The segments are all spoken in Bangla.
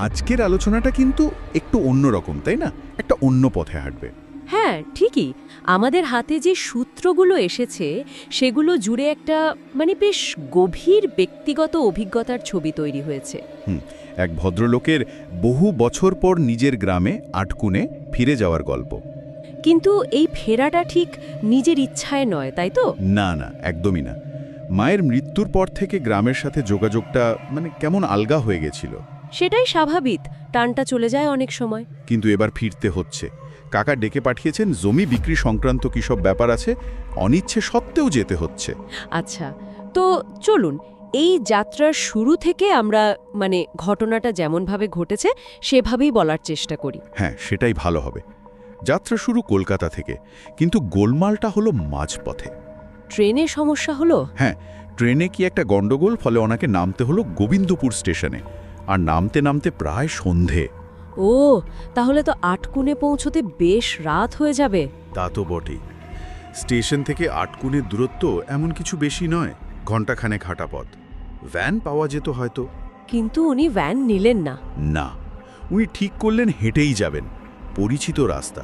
আজকের আলোচনাটা কিন্তু একটু অন্যরকম তাই না? একটা অন্য পথে হাঁটবে। হ্যাঁ ঠিকই। আমাদের হাতে যে সূত্রগুলো এসেছে সেগুলো জুড়ে একটা মানে বেশ গভীর ব্যক্তিগত অভিজ্ঞতার ছবি তৈরি হয়েছে। এক ভদ্রলোকের বহু বছর পর নিজের গ্রামে আটকুনে ফিরে যাওয়ার গল্প। কিন্তু এই ফেরাটা ঠিক নিজের ইচ্ছায় নয় তাই তো? না না একদমই না। মায়ের মৃত্যুর পর থেকে গ্রামের সাথে যোগাযোগটা মানে কেমন আলগা হয়ে গেছিল। সেটাই স্বাভাবিক। টানটা চলে যায় অনেক সময়। কিন্তু এবার ফিরতে হচ্ছে। কাকা ডেকে পাঠিয়েছেন জমি বিক্রি সংক্রান্ত কী সব ব্যাপার আছে? অনিচ্ছে সত্ত্বেও যেতে হচ্ছে। আচ্ছা তো চলুন এই যাত্রার শুরু থেকে আমরা মানে ঘটনাটা যেমনভাবে ঘটেছে সেভাবেই বলার চেষ্টা করি। হ্যাঁ সেটাই ভালো হবে। যাত্রা শুরু কলকাতা থেকে কিন্তু গোলমালটা হলো মাঝপথে। ট্রেনে সমস্যা হলো? হ্যাঁ ট্রেনে কি একটা গন্ডগোল ফলে ওনাকে নামতে হলো গোবিন্দপুর স্টেশনে। আর নামতে নামতে প্রায় সন্ধে। ও তাহলে তো আটকুনে পৌঁছতে বেশ রাত হয়ে যাবে। তা তো বটেই। স্টেশন থেকে আটকুনের দূরত্ব এমন কিছু বেশি নয় ঘণ্টাখানেক হাঁটা পথ। ভ্যান পাওয়া যেত হয়তো। কিন্তু উনি ভ্যান নিলেন না। না উনি ঠিক করলেন হেঁটেই যাবেন পরিচিত রাস্তা।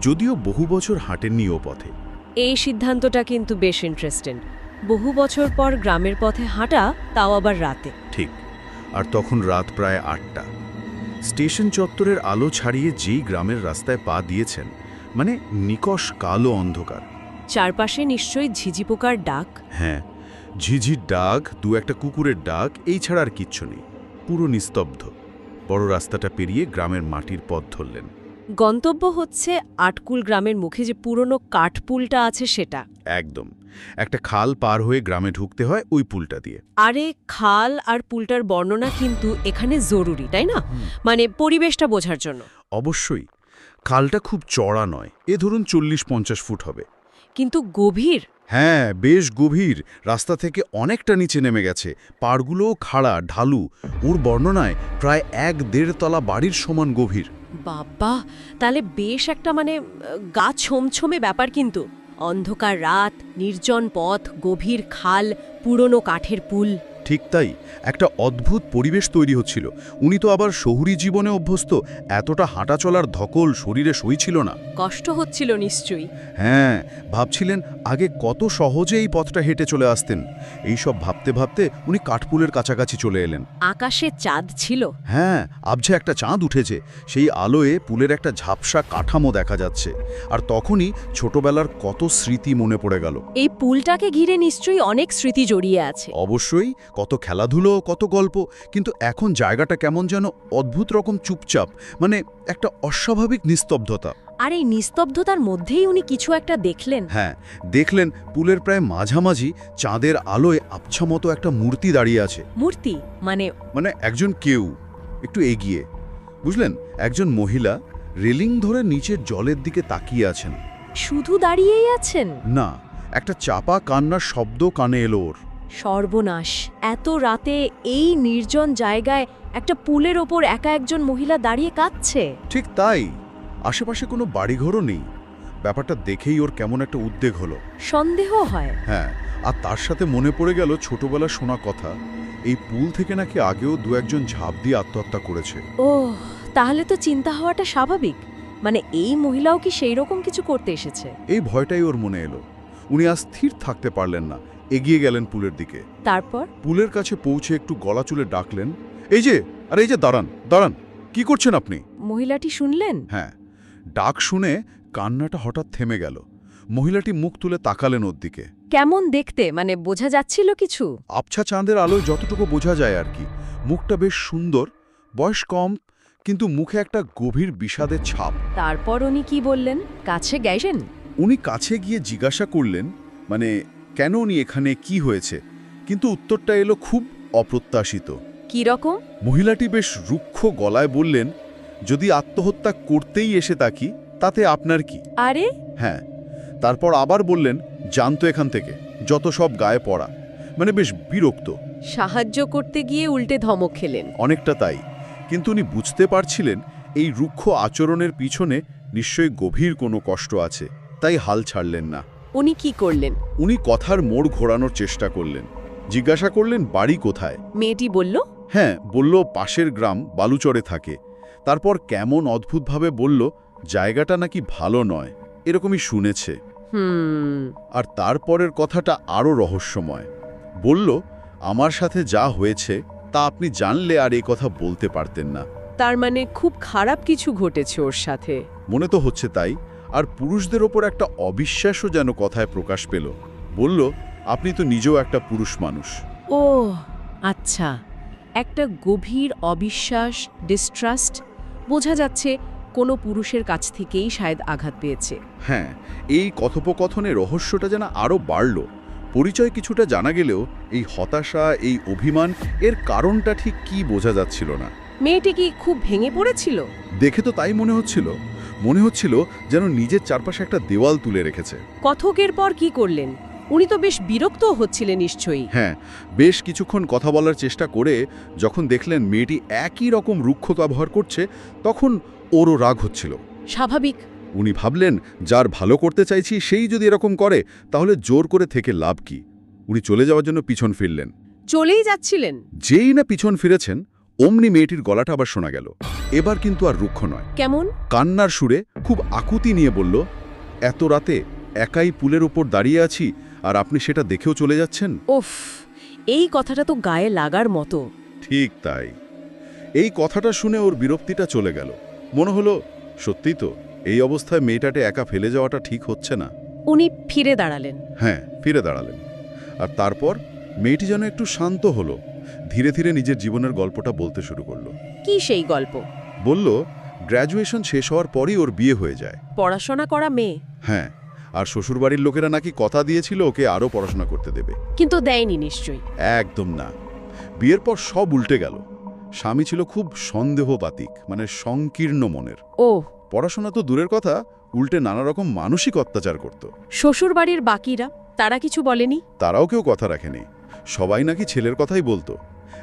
যদিও বহু বছর হাঁটেননি ও পথে। এই সিদ্ধান্তটা কিন্তু বেশ ইন্টারেস্টিং বহু বছর পর গ্রামের পথে হাঁটা তাও আবার রাতে। ঠিক। আর তখন রাত প্রায় আটটা। স্টেশন চত্বরের আলো ছাড়িয়ে যেই গ্রামের রাস্তায় পা দিয়েছেন মানে নিকষ কালো অন্ধকার। চারপাশে নিশ্চয়ই ঝিঝি পোকার ডাক? হ্যাঁ ঝিঝির ডাক দু একটা কুকুরের ডাক এই ছাড়া আর কিচ্ছু নেই পুরো নিস্তব্ধ। বড় রাস্তাটা পেরিয়ে গ্রামের মাটির পথ ধরলেন। গন্তব্য হচ্ছে আটকুল গ্রামের মুখে যে পুরনো কাঠপুলটা আছে সেটা। একদম। একটা খাল পার হয়ে গ্রামে ঢুকতে হয় ওই পুলটা দিয়ে। আরে খাল আর পুলটার বর্ণনা কিন্তু এখানে জরুরি তাই না? মানে পরিবেশটা বোঝার জন্য। অবশ্যই। খালটা খুব চড়া নয় এ ধরুন চল্লিশ পঞ্চাশ ফুট হবে। কিন্তু গভীর। হ্যাঁ বেশ গভীর। রাস্তা থেকে অনেকটা নিচে নেমে গেছে। পাড়গুলোও খাড়া ঢালু। ওর বর্ণনায় প্রায় এক দেড় তলা বাড়ির সমান গভীর। বাবা তাহলে বেশ একটা মানে গা ছমছমে ব্যাপার কিন্তু। অন্ধকার রাত নির্জন পথ গভীর খাল পুরনো কাঠের পুল। ঠিক তাই একটা অদ্ভুত পরিবেশ তৈরি হচ্ছিল। উনি তো আবার শহুরি জীবনে অভ্যস্ত এতটা হাঁটা চলার ধকল শরীরে সইছিল না। কষ্ট হচ্ছিল নিশ্চয়ই। হ্যাঁ ভাবছিলেন আগে কত সহজে এই পথটা হেঁটে চলে আসতেন। এই সব ভাবতে ভাবতে উনি কাঠপুলের কাছাকাছি চলে এলেন। আকাশে চাঁদ ছিল। হ্যাঁ আবঝে একটা চাঁদ উঠেছে। সেই আলোয়ে পুলের একটা ঝাপসা কাঠামো দেখা যাচ্ছে। আর তখনই ছোটবেলার কত স্মৃতি মনে পড়ে গেল। এই পুলটাকে ঘিরে নিশ্চয়ই অনেক স্মৃতি জড়িয়ে আছে। অবশ্যই কত খেলাধুলো কত গল্প কিন্তু এখন জায়গাটা কেমন যেন অদ্ভুত রকম চুপচাপ মানে একটা অস্বাভাবিক নিস্তব্ধতা। আর এই নিস্তব্ধতার মধ্যেই উনি কিছু একটা দেখলেন। হ্যাঁ দেখলেন পুলের প্রায় মাঝামাঝি চাঁদের আলোয় আবছা মতো একটা মূর্তি দাঁড়িয়ে আছে। মূর্তি? মানে মানে একজন কেউ একটু এগিয়ে। বুঝলেন? একজন মহিলা রেলিং ধরে নিচের জলের দিকে তাকিয়ে আছেন। শুধু দাঁড়িয়েই আছেন? না একটা চাপা কান্নার শব্দ কানে এলো ওর। সর্বনাশ। এত রাতে এই নির্জন জায়গায় একটা পুলের ওপর একা একজন মহিলা দাঁড়িয়ে কাঁদছে। ঠিক তাই। আশেপাশে কোনো বাড়িঘরও নেই। ব্যাপারটা দেখেই ওর কেমন একটা উদ্বেগ হলো। সন্দেহ হয়। হ্যাঁ আর তার সাথে মনে পড়ে গেল ছোটবেলা শোনা কথা। এই পুল থেকে নাকি আগেও দু একজন ঝাঁপ দিয়ে আত্মহত্যা করেছে। ও তাহলে তো চিন্তা হওয়াটা স্বাভাবিক। মানে এই মহিলাও কি সেই রকম কিছু করতে এসেছে? এই ভয়টাই ওর মনে এলো। উনি আর স্থির থাকতে পারলেন না। এগিয়ে গেলেন পুলের দিকে। তারপর? পুলের কাছে পৌঁছে একটু গলা চুলে ডাকলেন এই যে আর এই যে দাঁড়ান দাঁড়ান কি করছেন আপনি? মহিলাটি শুনলেন? হ্যাঁ ডাক শুনে কান্নাটা হঠাৎ থেমে গেল। মহিলাটি মুখ তুলে তাকালেন ওর দিকে। কেমন দেখতে? মানে বোঝা যাচ্ছিল কিছু? আবছা চাঁদের আলোয় যতটুকু বোঝা যায় আর কি। মুখটা বেশ সুন্দর বয়স কম কিন্তু মুখে একটা গভীর বিষাদের ছাপ। তারপর উনি কি বললেন? কাছে গেছেন? উনি কাছে গিয়ে জিজ্ঞাসা করলেন মানে কেন উনি এখানে কি হয়েছে? কিন্তু উত্তরটা এলো খুব অপ্রত্যাশিত। কি রকম? মহিলাটি বেশ রুক্ষ গলায় বললেন যদি আত্মহত্যা করতেই এসে থাকি তাতে আপনার কি? আরে? হ্যাঁ। তারপর আবার বললেন জানতো এখান থেকে যত সব গায়ে পড়া। মানে বেশ বিরক্ত। সাহায্য করতে গিয়ে উল্টে ধমক খেলেন। অনেকটা তাই। কিন্তু উনি বুঝতে পারছিলেন এই রুক্ষ আচরণের পিছনে নিশ্চয়ই গভীর কোনো কষ্ট আছে তাই হাল ছাড়লেন না। উনি কি করলেন? উনি কথার মোড় ঘোরানোর চেষ্টা করলেন। জিজ্ঞাসা করলেন বাড়ি কোথায়? মেয়েটি বলল হ্যাঁ বলল পাশের গ্রাম বালুচরে থাকে। তারপর কেমন অদ্ভুতভাবে বলল জায়গাটা নাকি ভালো নয়। এরকমই শুনেছে। আর তারপরের কথাটা আরও রহস্যময়। বলল আমার সাথে যা হয়েছে তা আপনি জানলে আর এই কথা বলতে পারতেন না। তার মানে খুব খারাপ কিছু ঘটেছে ওর সাথে। মনে তো হচ্ছে তাই। আর পুরুষদের ওপর একটা অবিশ্বাসও যেন কথায় প্রকাশ পেল। বলল আপনি তো নিজেও একটা পুরুষ মানুষ। ও আচ্ছা। একটা গভীর অবিশ্বাস ডিস্ট্রাস্ট বোঝা যাচ্ছে কোনো পুরুষের কাছ থেকেই শায়দ আঘাত পেয়েছে। হ্যাঁ এই কথোপকথনে রহস্যটা যেন আরও বাড়ল। পরিচয় কিছুটা জানা গেলেও এই হতাশা এই অভিমান এর কারণটা ঠিক কি বোঝা যাচ্ছিল না। মেয়েটি কি খুব ভেঙে পড়েছিল? দেখে তো তাই মনে হচ্ছিল। মনে হচ্ছিল যেন নিজের চারপাশে একটা দেওয়াল তুলে রেখেছে। কথকের পর কি করলেন? উনি তো বেশ বিরক্ত হচ্ছিলেন নিশ্চয়ই। হ্যাঁ বেশ কিছুক্ষণ কথা বলার চেষ্টা করে যখন দেখলেন মেয়েটি একই রকম রুক্ষ ব্যবহার করছে তখন ওরও রাগ হচ্ছিল। স্বাভাবিক। উনি ভাবলেন যার ভালো করতে চাইছি সেই যদি এরকম করে তাহলে জোর করে থেকে লাভ কি? উনি চলে যাওয়ার জন্য পিছন ফিরলেন। চলেই যাচ্ছিলেন। যেই না পিছন ফিরেছেন অমনি মেয়েটির গলাটা আবার শোনা গেল। এবার কিন্তু আর রুক্ষ নয়। কেমন? কান্নার সুরে খুব আকুতি নিয়ে বলল এত রাতে একাই পুলের উপর দাঁড়িয়ে আছি আর আপনি সেটা দেখেও চলে যাচ্ছেন? ওফ এই কথাটা তো গায়ে লাগার মতো। ঠিক তাই। এই কথাটা শুনে ওর বিরক্তিটা চলে গেল। মনে হলো সত্যি তো এই অবস্থায় মেয়েটাকে একা ফেলে যাওয়াটা ঠিক হচ্ছে না। উনি ফিরে দাঁড়ালেন। হ্যাঁ ফিরে দাঁড়ালেন। আর তারপর মেয়েটি যেন একটু শান্ত হলো। ধীরে ধীরে নিজের জীবনের গল্পটা বলতে শুরু করল। কি সেই গল্প? বলল গ্র্যাজুয়েশন শেষ হওয়ার পরই ওর বিয়ে হয়ে যায়। পড়াশোনা করা মেয়ে? হ্যাঁ আর শ্বশুরবাড়ির লোকেরা নাকি কথা দিয়েছিল ওকে আরও পড়াশোনা করতে দেবে। কিন্তু দেয়নি নিশ্চয়ই। একদম না। বিয়ের পর সব উল্টে গেল। স্বামী ছিল খুব সন্দেহপাতিক মানে সংকীর্ণ মনের। ও। পড়াশোনা তো দূরের কথা উল্টে নানা রকম মানসিক অত্যাচার করত। শ্বশুর বাড়ির বাকিরা তারা কিছু বলেনি? তারাও কেউ কথা রাখেনি। সবাই নাকি ছেলের কথাই বলতো।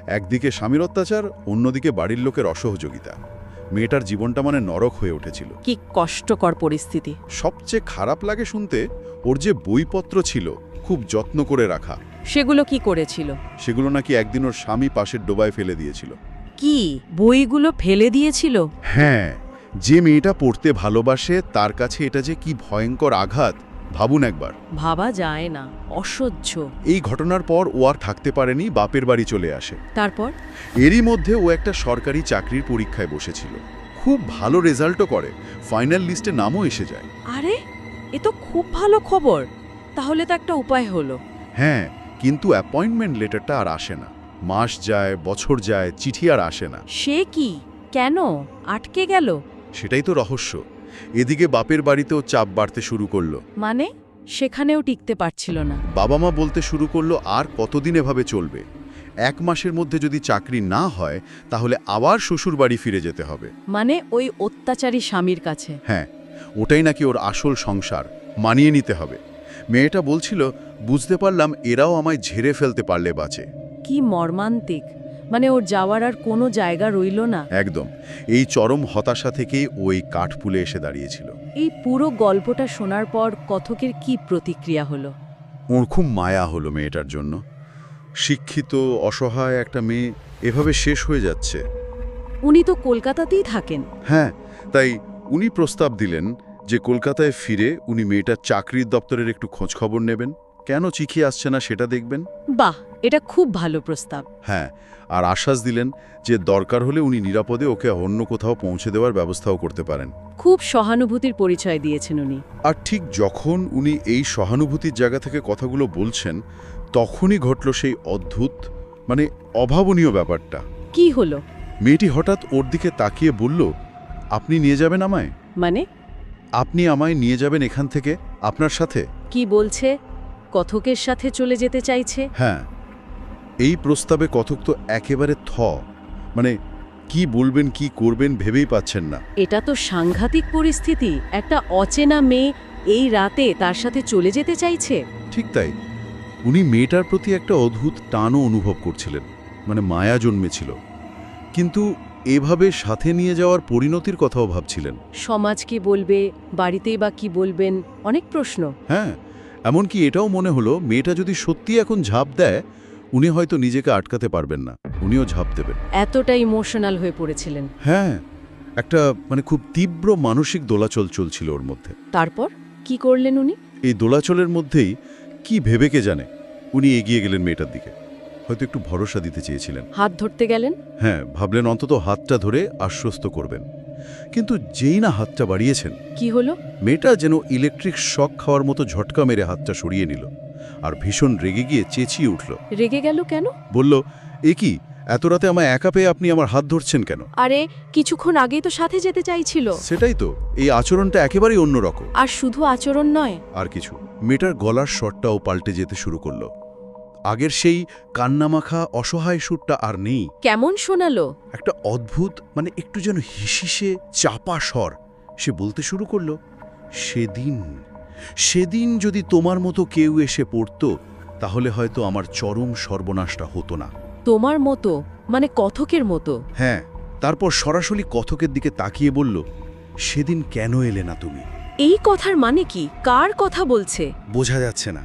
একদিকে স্বামীর অত্যাচার অন্যদিকে বাড়ির লোকের অসহযোগিতা। মেয়েটার জীবনটা মানে নরক হয়ে উঠেছিল। কি কষ্টকর পরিস্থিতি। সবচেয়ে খারাপ লাগে শুনতে ওর যে বইপত্র ছিল খুব যত্ন করে রাখা। সেগুলো কি করেছিল? সেগুলো নাকি একদিন ওর স্বামী পাশের ডোবায় ফেলে দিয়েছিল। কি? বইগুলো ফেলে দিয়েছিল? হ্যাঁ যে মেয়েটা পড়তে ভালোবাসে তার কাছে এটা যে কি ভয়ঙ্কর আঘাত ভাবুন একবার। ভাবা যায় না অসহ্য। এই ঘটনার পর ও আর থাকতে পারেনি বাপের বাড়ি চলে আসে। তারপর? এরই মধ্যে ও একটা সরকারি চাকরির পরীক্ষায় বসেছিল। খুব ভালো রেজাল্টও করে ফাইনাল লিস্টে নামও এসে যায়। আরে এ তো খুব ভালো খবর। তাহলে তো একটা উপায় হলো। হ্যাঁ কিন্তু অ্যাপয়েন্টমেন্ট লেটারটা আর আসে না। মাস যায় বছর যায় চিঠি আর আসে না। সে কি? কেন? আটকে গেল? সেটাই তো রহস্য। এদিকে বাপের বাড়িতেও চাপ বাড়তে শুরু করল। মানে? সেখানেও টিকতে পারছিল না। বাবা মা বলতে শুরু করল আর কতদিন এভাবে চলবে? এক মাসের মধ্যে যদি চাকরি না হয় তাহলে আবার শ্বশুর বাড়ি ফিরে যেতে হবে। মানে ওই অত্যাচারী স্বামীর কাছে? হ্যাঁ ওটাই নাকি ওর আসল সংসার মানিয়ে নিতে হবে। মেয়েটা বলছিল বুঝতে পারলাম এরাও আমায় ঝেড়ে ফেলতে পারলে বাঁচে। কি মর্মান্তিক। মানে ওর যাওয়ার আর কোনো জায়গা রইল না। একদম। এই চরম হতাশা থেকেই ওই কাঠপুলে এসে দাঁড়িয়েছিল। এই পুরো গল্পটা শোনার পর কথকের কি প্রতিক্রিয়া হলো? ওর খুব মায়া হলো মেয়েটার জন্য। শিক্ষিত অসহায় একটা মেয়ে এভাবে শেষ হয়ে যাচ্ছে। উনি তো কলকাতাতেই থাকেন। হ্যাঁ তাই উনি প্রস্তাব দিলেন যে কলকাতায় ফিরে উনি মেয়েটার চাকরির দপ্তরের একটু খোঁজ খবর নেবেন। কেন চিঠি আসছে না সেটা দেখবেন? বাহ! এটা খুব ভালো প্রস্তাব। হ্যাঁ আর আশ্বাস দিলেন যে দরকার হলে উনি নিরাপদে ওকে অন্য কোথাও পৌঁছে দেওয়ার ব্যবস্থাও করতে পারেন। খুব সহানুভূতির পরিচয় দিয়েছেন উনি। আর ঠিক যখন উনি এই সহানুভূতির জায়গা থেকে কথাগুলো বলছেন তখনই ঘটল সেই অদ্ভুত মানে অভাবনীয় ব্যাপারটা। কি হলো? মেয়েটি হঠাৎ ওর দিকে তাকিয়ে বলল আপনি নিয়ে যাবেন আমায়? মানে? আপনি আমায় নিয়ে যাবেন এখান থেকে আপনার সাথে? কি বলছে? কথকের সাথে চলে যেতে চাইছে? হ্যাঁ। এই প্রস্তাবে কথক তো একেবারে থ। মানে কি বলবেন কি করবেন ভেবেই পাচ্ছেন না। এটা তো সাংঘাতিক পরিস্থিতি। একটা অচেনা মেয়ে এই রাতে তার সাথে চলে যেতে চাইছে। ঠিক তাই। উনি মেয়েটার প্রতি একটা অদ্ভুত টানও অনুভব করছিলেন। মানে মায়া জন্মেছিল। কিন্তু এভাবে সাথে নিয়ে যাওয়ার পরিণতির কথাও ভাবছিলেন। সমাজ কি বলবে বাড়িতেই বা কি বলবেন অনেক প্রশ্ন। হ্যাঁ এমনকি এটাও মনে হলো মেয়েটা যদি সত্যি এখন ঝাঁপ দেয় উনি হয়তো নিজেকে আটকাতে পারবেন না উনিও ঝাঁপ দেবেন। এতটা ইমোশনাল হয়ে পড়েছিলেন। হ্যাঁ একটা মানে খুব তীব্র মানসিক দোলাচল চলছিল ওর মধ্যে। তারপর কি করলেন উনি? এই দোলাচলের মধ্যেই কি ভেবে কে জানে উনি এগিয়ে গেলেন মেয়েটার দিকে। হয়তো একটু ভরসা দিতে চেয়েছিলেন। হাত ধরতে গেলেন? হ্যাঁ ভাবলেন অন্তত হাতটা ধরে আশ্বস্ত করবেন। কিন্তু যেই না হাতটা বাড়িয়েছেন কি হলো? মেয়েটা যেন ইলেকট্রিক শক খাওয়ার মতো ঝটকা মেরে হাতটা সরিয়ে নিল। আর ভীষণ রেগে গিয়ে চেঁচিয়ে উঠল। রেগে গেল কেন? বলল এ কি এত রাতে আমায় একা পেয়ে আপনি আমার হাত ধরছেন কেন? আরে কিছুক্ষণ আগেই তো সাথে যেতে চাইছিল। সেটাই তো এই আচরণটা একেবারেই অন্যরকম। আর শুধু আচরণ নয়। আর কিছু মেয়েটার গলার স্বরটাও পাল্টে যেতে শুরু করল। আগের সেই কান্নামাখা অসহায় সুরটা আর নেই। কেমন শোনালো? একটা অদ্ভুত মানে একটু যেন হিসিসে চাপা স্বর। সে বলতে শুরু করল সেদিন সেদিন যদি তোমার মতো কেউ এসে পড়তো তাহলে হয়তো আমার চরম সর্বনাশটা হতো না। তোমার মতো মানে কথকের মতো। হ্যাঁ তারপর সরাসরি কথকের দিকে তাকিয়ে বলল সেদিন কেন এলে না তুমি? এই কথার মানে কি? কার কথা বলছে? বোঝা যাচ্ছে না।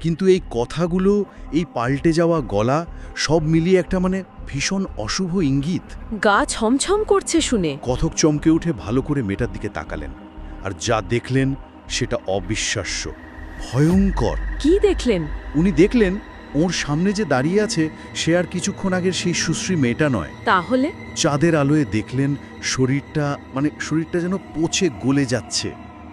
কিন্তু এই কথাগুলো এই পাল্টে যাওয়া গলা সব মিলিয়ে একটা মানে ভীষণ অশুভ ইঙ্গিত। গা ছমছম করছে শুনে। কথক চমকে উঠে ভালো করে মেটার দিকে তাকালেন। আর যা দেখলেন সেটা অবিশ্বাস্য ভয়ঙ্কর। কি দেখলেন? উনি দেখলেন ওর সামনে যে দাঁড়িয়ে আছে সে আর কিছুক্ষণ আগের সেই সুশ্রী মেয়েটা নয়। তাহলে? চাঁদের আলোয় দেখলেন শরীরটা মানে শরীরটা যেন পচে গলে যাচ্ছে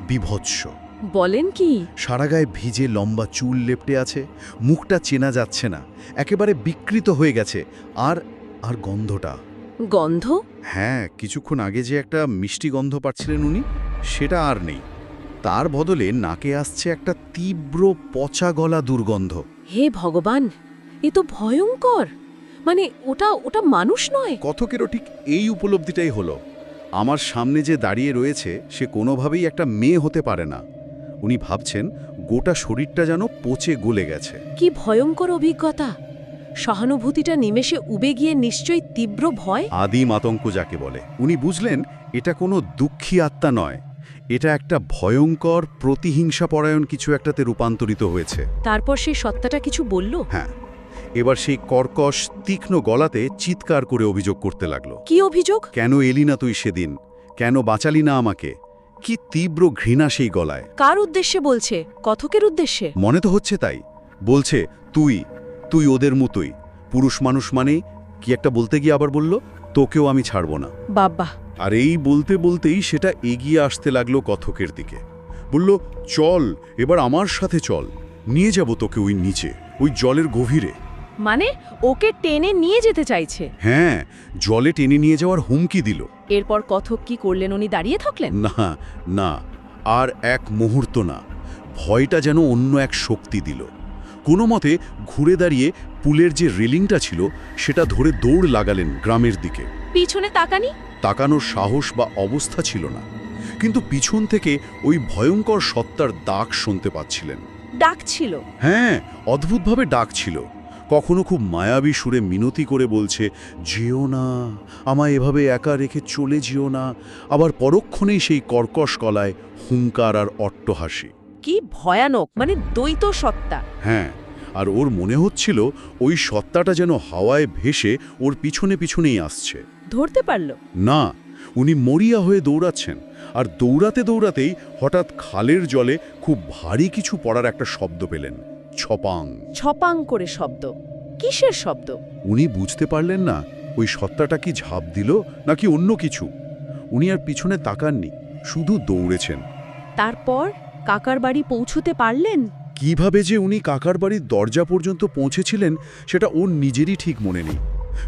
বিভৎস। বলেন কি? সারা গায়ে ভিজে লম্বা চুল লেপটে আছে মুখটা চেনা যাচ্ছে না একেবারে বিকৃত হয়ে গেছে আর আর গন্ধটা। গন্ধ? হ্যাঁ কিছুক্ষণ আগে যে একটা মিষ্টি গন্ধ পাচ্ছিলেন উনি সেটা আর নেই। তার বদলে নাকে আসছে একটা তীব্র পচা গলা দুর্গন্ধ। হে ভগবান এ তো ভয়ঙ্কর। মানে ওটা ওটা মানুষ নয়। কথকেরও ঠিক এই উপলব্ধিটাই হলো। আমার সামনে যে দাঁড়িয়ে রয়েছে সে কোনোভাবেই একটা মেয়ে হতে পারে না। উনি ভাবছেন গোটা শরীরটা যেন পচে গলে গেছে। কি ভয়ঙ্কর অভিজ্ঞতা। সহানুভূতিটা নিমেষে উবে গিয়ে নিশ্চয়ই তীব্র ভয়। আদিম আতঙ্ক যাকে বলে। উনি বুঝলেন এটা কোনো দুঃখী আত্মা নয়। এটা একটা ভয়ঙ্কর প্রতিহিংসা পরায়ণ কিছু একটাতে রূপান্তরিত হয়েছে। তারপর সেই সত্তাটা কিছু বলল? হ্যাঁ। এবার সেই কর্কশ তীক্ষ্ণ গলাতে চিৎকার করে অভিযোগ করতে লাগল। কি অভিযোগ? কেন এলি না তুই সেদিন? কেন বাঁচালি না আমাকে? কি তীব্র ঘৃণা সেই গলায়? কার উদ্দেশ্যে বলছে? কথকের উদ্দেশ্যে? মনে তো হচ্ছে তাই। বলছে তুই তুই ওদের মতোই। পুরুষ মানুষ মানেই কি একটা বলতে গিয়ে আবার বলল তোকেও আমি ছাড়ব না। বাব্বা। আর এই বলতে বলতেই সেটা এগিয়ে আসতে লাগল কথকের দিকে। বলল চল এবার আমার সাথে চল। নিয়ে যাব তোকে ওই নিচে ওই জলের গভীরে। মানে ওকে টেনে নিয়ে যেতে চাইছে? হ্যাঁ জলে টেনে নিয়ে যাওয়ার হুমকি দিল। এরপর কথক কি করলেন উনি দাঁড়িয়ে থাকলেন? না না আর এক মুহূর্ত না। ভয়টা যেন অন্য এক শক্তি দিল। কোনো মতে ঘুরে দাঁড়িয়ে পুলের যে রেলিংটা ছিল সেটা ধরে দৌড় লাগালেন গ্রামের দিকে। পিছনে তাকানি? তাকানোর সাহস বা অবস্থা ছিল না। কিন্তু পিছন থেকে ওই ভয়ঙ্কর সত্তার দাগ শুনতে পাচ্ছিলেন। ডাকছিল হ্যাঁ অদ্ভুতভাবে ডাক ছিল। কখনো খুব মায়াবী সুরে মিনতি করে বলছে যেও না আমায় এভাবে একা রেখে চলে যেও না। আবার পরক্ষণেই সেই কর্কশ কলায় হুঙ্কার আর অট্টহাসি। কি ভয়ানক মানে দ্বৈত সত্তা। হ্যাঁ আর ওর মনে হচ্ছিল ওই সত্তাটা যেন হাওয়ায় ভেসে ওর পিছনে পিছনেই আসছে। ধরতে পারল। না উনি মরিয়া হয়ে দৌড়াচ্ছেন আর দৌড়াতে দৌড়াতেই হঠাৎ খালের জলে খুব ভারী কিছু পড়ার একটা শব্দ পেলেন ছপাং। ছপাং করে শব্দ। কিসের শব্দ? উনি বুঝতে পারলেন না ওই সত্তাটা কি ঝাঁপ দিল নাকি অন্য কিছু। উনি আর পিছনে তাকাননি শুধু দৌড়েছেন। তারপর কাকার বাড়ি পৌঁছতে পারলেন? কীভাবে যে উনি কাকার বাড়ির দরজা পর্যন্ত পৌঁছেছিলেন সেটা ওর নিজেরই ঠিক মনে নেই।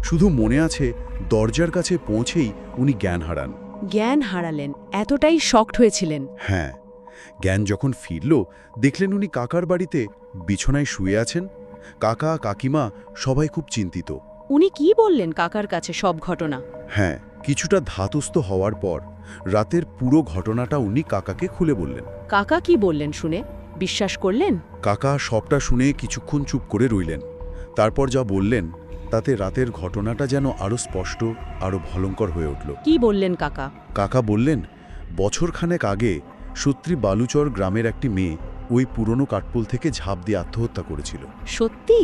শুধু মনে আছে দরজার কাছে পৌঁছেই উনি জ্ঞান হারান। জ্ঞান হারালেন এতটাই শক্ট হয়েছিলেন। হ্যাঁ জ্ঞান যখন ফিরল দেখলেন উনি কাকার বাড়িতে বিছানায় শুয়ে আছেন। কাকা কাকিমা সবাই খুব চিন্তিত। উনি কি বললেন কাকার কাছে সব ঘটনা? হ্যাঁ কিছুটা ধাতস্থ হওয়ার পর রাতের পুরো ঘটনাটা উনি কাকাকে খুলে বললেন। কাকা কি বললেন শুনে? বিশ্বাস করলেন? কাকা সবটা শুনে কিছুক্ষণ চুপ করে রইলেন। তারপর যা বললেন তাতে রাতের ঘটনাটা যেন আরও স্পষ্ট আরও ভয়ঙ্কর হয়ে উঠল। কি বললেন কাকা? কাকা বললেন বছরখানেক আগে সত্যি বালুচর গ্রামের একটি মেয়ে ওই পুরনো কাঠপোল থেকে ঝাঁপ দিয়ে আত্মহত্যা করেছিল। সত্যি?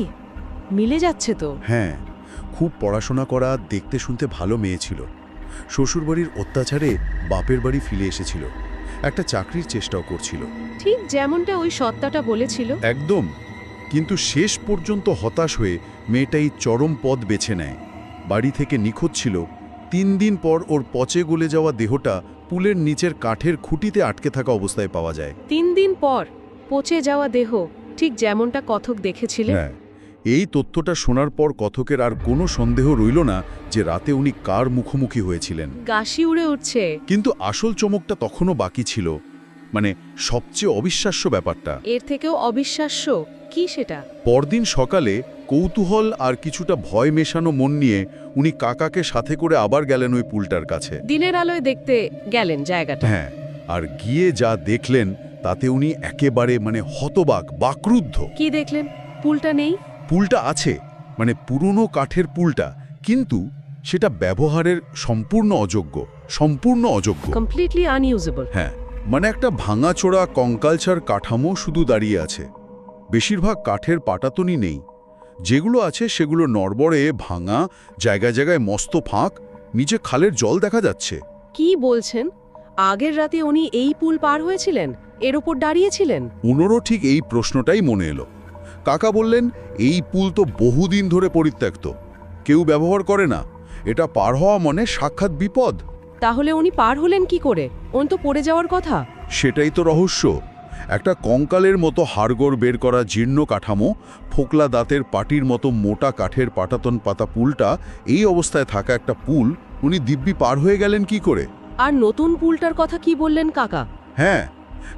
মিলে যাচ্ছে তো। হ্যাঁ খুব পড়াশোনা করা দেখতে শুনতে ভালো মেয়ে ছিল। শ্বশুরবাড়ির অত্যাচারে বাপের বাড়ি ফিরে এসেছিল। একটা চাকরির চেষ্টাও করছিল। ঠিক যেমনটা ওই সত্তাটা বলেছিল। একদম। কিন্তু শেষ পর্যন্ত হতাশ হয়ে মেয়েটা এই চরম পথ বেছে নেয়। বাড়ি থেকে নিখোঁজ ছিল। তিন দিন পর ওর পচে গলে যাওয়া দেহটা পুলের নিচের কাঠের খুঁটিতে আটকে থাকা অবস্থায় পাওয়া যায়। তিন দিন পর পচে যাওয়া দেহ ঠিক যেমনটা কথক দেখেছিলেন। হ্যাঁ। এই তথ্যটা শোনার পর কথকের আর কোনো সন্দেহ রইল না যে রাতে উনি কার মুখোমুখি হয়েছিলেন। গাশি উড়ে উঠছে। কিন্তু আসল চমকটা তখনও বাকি ছিল। মানে সবচেয়ে অবিশ্বাস্য ব্যাপারটা। এর থেকেও অবিশ্বাস্য। কি সেটা? পরদিন সকালে কৌতূহল আর কিছুটা ভয় মেশানো মন নিয়ে উনি কাকাকে সাথে করে আবার গেলেন ওই পুলটার কাছে। দিনের আলোয় দেখতে গেলেন জায়গাটা। হ্যাঁ আর গিয়ে যা দেখলেন তাতে উনি একেবারে মানে হতবাক বাকরুদ্ধ। কি দেখলেন? পুলটা নেই? পুলটা আছে মানে পুরনো কাঠের পুলটা কিন্তু সেটা ব্যবহারের সম্পূর্ণ অযোগ্য সম্পূর্ণ অযোগ্য। কমপ্লিটলি আনইউজেবল হ্যাঁ মানে একটা ভাঙাচোরা কঙ্কালচার কাঠামো শুধু দাঁড়িয়ে আছে। বেশিরভাগ কাঠের পাটাতনই নেই। যেগুলো আছে সেগুলো নড়বড়ে ভাঙা জায়গায় জায়গায় মস্ত ফাঁক নিচে খালের জল দেখা যাচ্ছে। কি বলছেন? আগের রাতে উনি এই পুল পার হয়েছিলেন? এর ওপর দাঁড়িয়েছিলেন? উনোরও ঠিক এই প্রশ্নটাই মনে এলো। কাকা বললেন এই পুল তো বহুদিন ধরে পরিত্যক্ত। কেউ ব্যবহার করে না। এটা পার হওয়া মনে সাক্ষাৎ বিপদ। তাহলে উনি পার হলেন কি করে? উনি তো পড়ে যাওয়ার কথা। সেটাই তো রহস্য। একটা কঙ্কালের মতো হাড়গোড় বের করা জীর্ণ কাঠামো ফোকলা দাঁতের পাটির মতো মোটা কাঠের পাটাতন পাতা পুলটা এই অবস্থায় থাকা একটা পুল উনি দিব্যি পার হয়ে গেলেন কি করে? আর নতুন পুলটার কথা কি বললেন কাকা? হ্যাঁ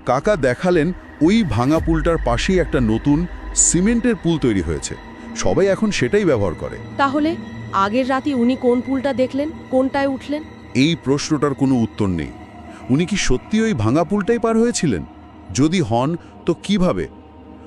কাকা দেখালেন ওই ভাঙা পুলটার পাশেই একটা নতুন সিমেন্টের পুল তৈরি হয়েছে। সবাই এখন সেটাই ব্যবহার করে। তাহলে আগের রাতে উনি কোন পুলটা দেখলেন কোনটায় উঠলেন? এই প্রশ্নটার কোনো উত্তর নেই। উনি কি সত্যি ওই ভাঙা পুলটাই পার হয়েছিলেন? যদি হন তো কীভাবে?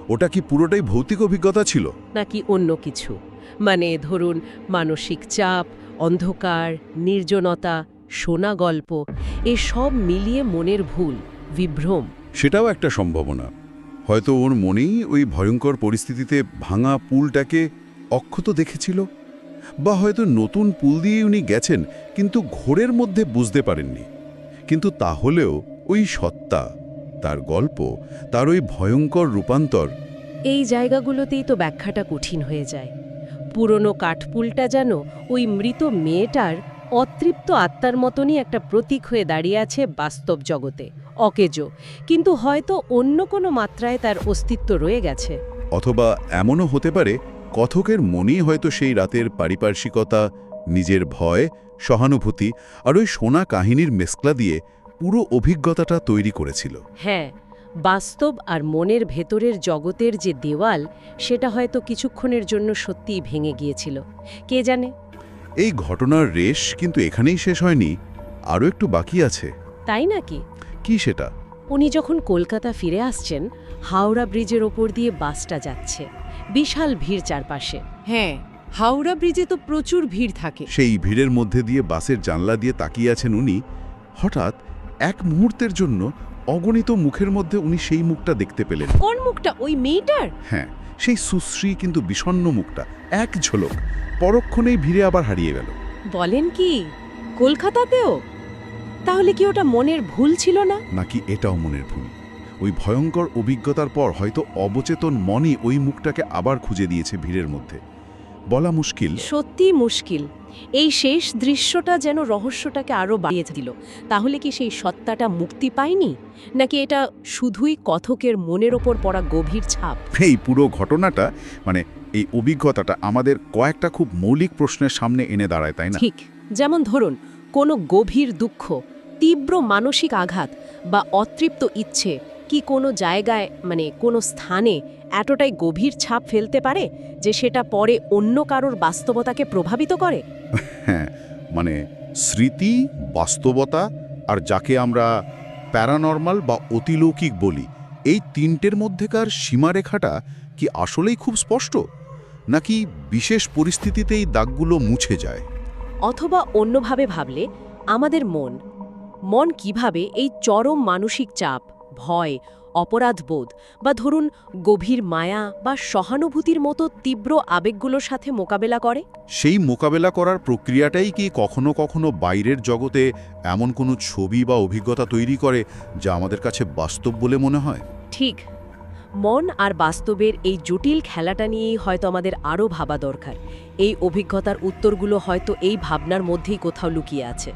ওটা কি পুরোটাই ভৌতিক অভিজ্ঞতা ছিল? নাকি অন্য কিছু? মানে ধরুন মানসিক চাপ অন্ধকার নির্জনতা শোনা গল্প এসব মিলিয়ে মনের ভুল বিভ্রম। সেটাও একটা সম্ভাবনা। হয়তো ওর মনেই ওই ভয়ঙ্কর পরিস্থিতিতে ভাঙা পুলটাকে অক্ষত দেখেছিল, বা হয়তো নতুন পুল দিয়ে উনি গেছেন, কিন্তু ঘোরের মধ্যে বুঝতে পারেননি। কিন্তু তাহলেও ওই সত্তা, তার গল্প, তার ওই ভয়ঙ্কর রূপান্তর এই জায়গাগুলোতেই তো ব্যাখ্যাটা কঠিন হয়ে যায়। পুরনো কাঠপুলটা যেন ওই মৃত মেয়েটার অতৃপ্ত আত্মার মতনই একটা প্রতীক হয়ে দাঁড়িয়ে আছে বাস্তব জগতে। অকেজো। কিন্তু হয়তো অন্য কোনো মাত্রায় তার অস্তিত্ব রয়ে গেছে। অথবা এমনও হতে পারে কথকের মনেই হয়তো সেই রাতের পারিপার্শ্বিকতা নিজের ভয় সহানুভূতি আর ওই সোনা কাহিনীর মেসক্লা দিয়ে পুরো অভিজ্ঞতাটা তৈরি করেছিল। হ্যাঁ বাস্তব আর মনের ভেতরের জগতের যে দেওয়াল সেটা হয়তো কিছুক্ষণের জন্য সত্যিই ভেঙে গিয়েছিল। কে জানে? এই ঘটনার রেশ কিন্তু এখানেই শেষ হয়নি আরও একটু বাকি আছে। তাই নাকি? কি সেটা? উনি যখন কলকাতা ফিরে আসছেন হাওড়া ব্রিজের ওপর দিয়ে বাসটা যাচ্ছে। বিশাল ভিড় চারপাশে। হ্যাঁ হাওড়া ব্রিজে তো প্রচুর ভিড় থাকে। সেই ভিড়ের মধ্যে দিয়ে বাসের জানলা দিয়ে তাকিয়ে আছেন উনি। হঠাৎ এক মুহূর্তের জন্য অগণিত মুখের মধ্যে উনি সেই মুখটা দেখতে পেলেন। কোন মুখটা? ওই মেয়েটার? হ্যাঁ সেই সুশ্রী কিন্তু বিষণ্ণ মুখটা এক ঝলক। পরক্ষণেই ভিড়ে আবার হারিয়ে গেল। বলেন কি কলকাতাতেও? তাহলে কি ওটা মনের ভুল ছিল না? নাকি এটাও মনের ভুল? ওই ভয়ঙ্কর অভিজ্ঞতার পর হয়তো অবচেতন মনই ওই মুখটাকে আবার খুঁজে দিয়েছে ভিড়ের মধ্যে। বলা মুশকিল। সত্যি মুশকিল। এই শেষ দৃশ্যটা যেন রহস্যটাকে আরও বাড়িয়ে দিল। তাহলে কি সেই সত্তাটা মুক্তি পায়নি? নাকি এটা শুধুই কথকের মনের ওপর পড়া গভীর ছাপ? এই পুরো ঘটনাটা মানে এই অভিজ্ঞতাটা আমাদের কয়েকটা খুব মৌলিক প্রশ্নের সামনে এনে দাঁড়ায় তাই না? ঠিক। যেমন ধরুন কোনো গভীর দুঃখ, তীব্র মানসিক আঘাত বা অতৃপ্ত ইচ্ছে কি কোনো জায়গায় মানে কোনো স্থানে এতটাই গভীর ছাপ ফেলতে পারে যে সেটা পরে অন্য কারোর বাস্তবতাকে প্রভাবিত করে? হ্যাঁ মানে স্মৃতি, বাস্তবতা আর যাকে আমরা প্যারানর্মাল বা অতিলৌকিক বলি, এই তিনটের মধ্যেকার সীমারেখাটা কি আসলেই খুব স্পষ্ট? নাকি বিশেষ পরিস্থিতিতেই দাগগুলো মুছে যায়? অথবা অন্যভাবে ভাবলে আমাদের মন। মন কীভাবে এই চরম মানসিক চাপ ভয় অপরাধবোধ বা ধরুন গভীর মায়া বা সহানুভূতির মতো তীব্র আবেগগুলোর সাথে মোকাবেলা করে? সেই মোকাবেলা করার প্রক্রিয়াটাই কি কখনো কখনো বাইরের জগতে এমন কোনো ছবি বা অভিজ্ঞতা তৈরি করে যা আমাদের কাছে বাস্তব বলে মনে হয়? ঠিক। মন আর বাস্তবের এই জটিল খেলাটা নিয়েই হয়তো আমাদের আরও ভাবা দরকার। এই অভিজ্ঞতার উত্তরগুলো হয়তো এই ভাবনার মধ্যেই কোথাও লুকিয়ে আছে।